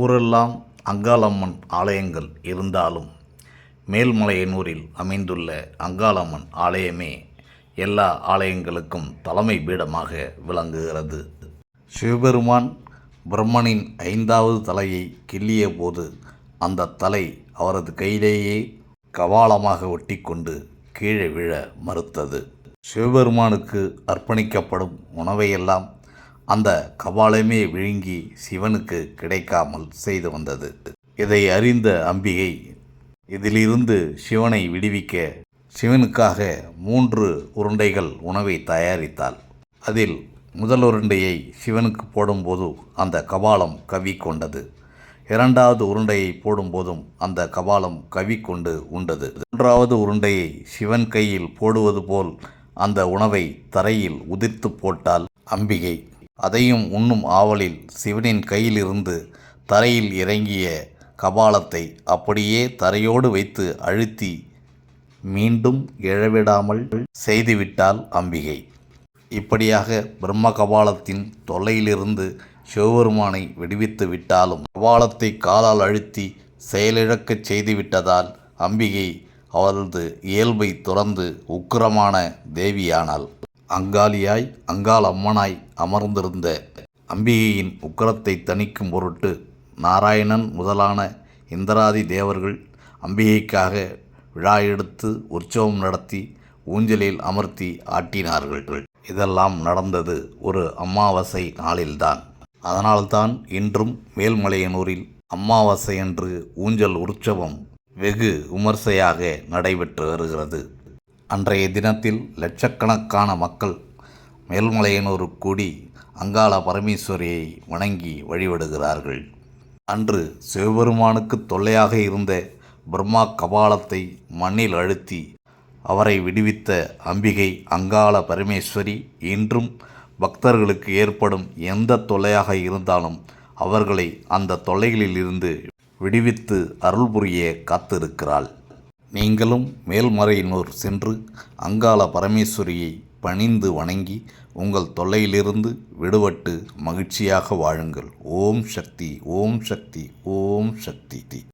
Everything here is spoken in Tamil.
ஊரெல்லாம் அங்காளம்மன் ஆலயங்கள் இருந்தாலும் மேல்மலையனூரில் அமைந்துள்ள அங்காளம்மன் ஆலயமே எல்லா ஆலயங்களுக்கும் தலைமை பீடமாக விளங்குகிறது. சிவபெருமான் பிரம்மனின் ஐந்தாவது தலையை கிள்ளிய போது அந்த தலை அவரது கையிலேயே கபாலமாக ஒட்டிக்கொண்டு கீழே விழ மறுத்தது. சிவபெருமானுக்கு அர்ப்பணிக்கப்படும் உணவையெல்லாம் அந்த கபாலமே விழுங்கி சிவனுக்கு கிடைக்காமல் செய்து வந்தது. இதை அறிந்த அம்பிகை இதிலிருந்து சிவனை விடுவிக்க சிவனுக்காக மூன்று உருண்டைகள் உணவை தயாரித்தாள். அதில் முதல் உருண்டையை சிவனுக்கு போடும்போது அந்த கபாலம் கவிக்கொண்டது. இரண்டாவது உருண்டையை போடும்போதும் அந்த கபாலம் கவிக்கொண்டு உண்டது. மூன்றாவது உருண்டையை சிவன் கையில் போடுவது போல் அந்த உணவை தரையில் உதிர்த்து போட்டால் அம்பிகை. அதையும் உண்ணும் ஆவலில் சிவனின் கையிலிருந்து தரையில் இறங்கிய கபாலத்தை அப்படியே தரையோடு வைத்து அழுத்தி மீண்டும் எழவிடாமல் செய்துவிட்டாள் அம்பிகை. இப்படியாக பிரம்ம கபாலத்தின் தொல்லையிலிருந்து சிவபெருமானை விடுவித்து விட்டாலும் கபாலத்தை காலால் அழுத்தி செயலிழக்கச் செய்துவிட்டதால் அம்பிகை அவரது இயல்பை துறந்து உக்கிரமான தேவியானாள். அங்காளியாய் அங்காள் அம்மனாய் அமர்ந்திருந்த அம்பிகையின் உக்கிரத்தை தணிக்கும் பொருட்டு நாராயணன் முதலான இந்திராதி தேவர்கள் அம்பிகைக்காக விழா எடுத்து உற்சவம் நடத்தி ஊஞ்சலில் அமர்த்தி ஆட்டினார்கள். இதெல்லாம் நடந்தது ஒரு அமாவாசை நாளில்தான். அதனால்தான் இன்றும் மேல்மலையனூரில் அமாவாசை என்று ஊஞ்சல் உற்சவம் வெகு விமர்சையாக நடைபெற்று வருகிறது. அன்றைய தினத்தில் லட்சக்கணக்கான மக்கள் மேல்மலையனூர் கூடி அங்காள பரமேஸ்வரியை வணங்கி வழிபடுகிறார்கள். அன்று சிவபெருமானுக்கு தொல்லையாக இருந்த பிரம்மா கபாலத்தை மண்ணில் அழுத்தி அவரை விடுவித்த அம்பிகை அங்காள பரமேஸ்வரி இன்றும் பக்தர்களுக்கு ஏற்படும் எந்த தொல்லையாக இருந்தாலும் அவர்களை அந்த தொல்லைகளிலிருந்து விடுவித்து அருள் புரிய காத்திருக்கிறாள். நீங்களும் மேல்மறையினூர் சென்று அங்காள பரமேஸ்வரியை பணிந்து வணங்கி உங்கள் தொல்லையிலிருந்து விடுபட்டு மகிழ்ச்சியாக வாழுங்கள். ஓம் சக்தி ஓம் சக்தி ஓம் சக்தி.